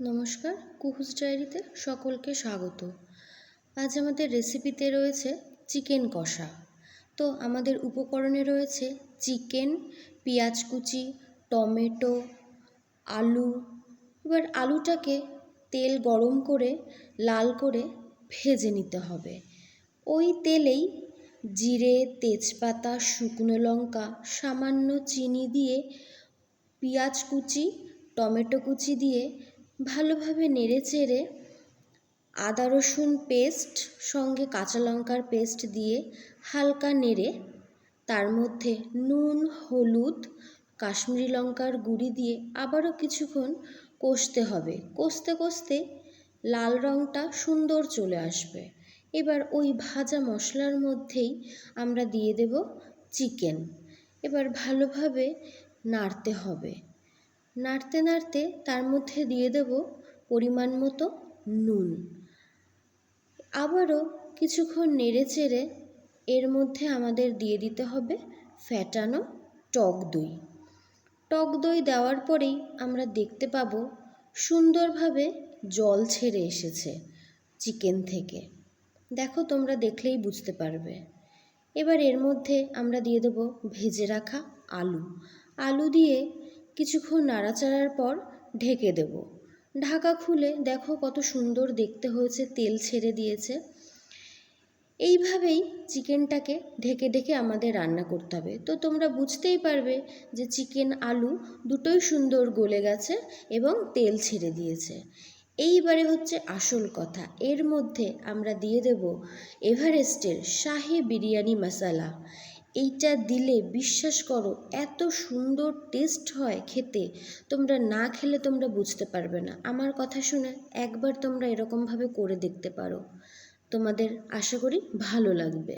নমস্কার, কুহুস ডায়েরিতে সকলকে স্বাগত। আজ আমাদের রেসিপিতে রয়েছে চিকেন কষা। তো আমাদের উপকরণে রয়েছে চিকেন, পেঁয়াজ কুচি, টমেটো, আলু। এবার আলুটাকে তেল গরম করে, লাল করে ভেজে নিতে হবে। ওই তেলেই জিরে, তেজপাতা, শুকনো লঙ্কা, সামান্য চিনি দিয়ে পেঁয়াজ কুচি, টমেটো কুচি দিয়ে ভালোভাবে নেড়ে চেড়ে আদা রসুন পেস্ট, সঙ্গে কাঁচা লঙ্কার পেস্ট দিয়ে হালকা নেড়ে, তার মধ্যে নুন, হলুদ, কাশ্মীরি লঙ্কার গুঁড়ি দিয়ে আবারও কিছুক্ষণ কষতে হবে। কষতে কষতে লাল রঙটা সুন্দর চলে আসবে। এবার ওই ভাজা মশলার মধ্যেই আমরা দিয়ে দেব চিকেন। এবার ভালোভাবে নাড়তে হবে। নাড়তে নাড়তে তার মধ্যে দিয়ে দেব পরিমাণ মতো নুন। আবারও কিছুক্ষণ নেড়ে চেড়ে এর মধ্যে আমাদের দিয়ে দিতে হবে ফ্যাটানো টক দই। টক দই দেওয়ার পরেই আমরা দেখতে পাবো সুন্দরভাবে জল ছেড়ে এসেছে চিকেন থেকে। দেখো তোমরা দেখলেই বুঝতে পারবে। এবার এর মধ্যে আমরা দিয়ে দেবো ভেজে রাখা আলু। আলু দিয়ে কিছুক্ষণ নাড়াচাড়ার পর ঢেকে দেব। ঢাকা খুলে দেখো কত সুন্দর দেখতে হয়েছে, তেল ছেড়ে দিয়েছে। এইভাবেই চিকেনটাকে ঢেকে ঢেকে আমাদের রান্না করতে হবে। তো তোমরা বুঝতেই পারবে যে চিকেন আলু দুটোই সুন্দর গলে গেছে এবং তেল ছেড়ে দিয়েছে। এইবারে হচ্ছে আসল কথা। এর মধ্যে আমরা দিয়ে দেব এভারেস্টের শাহি বিরিয়ানি মশালা। এইটা দিলে বিশ্বাস করো, এত সুন্দর টেস্ট হয় খেতে। তোমরা না খেলে তোমরা বুঝতে পারবে না। আমার কথা শুনে একবার তোমরা এরকমভাবে করে দেখতে পারো। তোমাদের আশা করি ভালো লাগবে।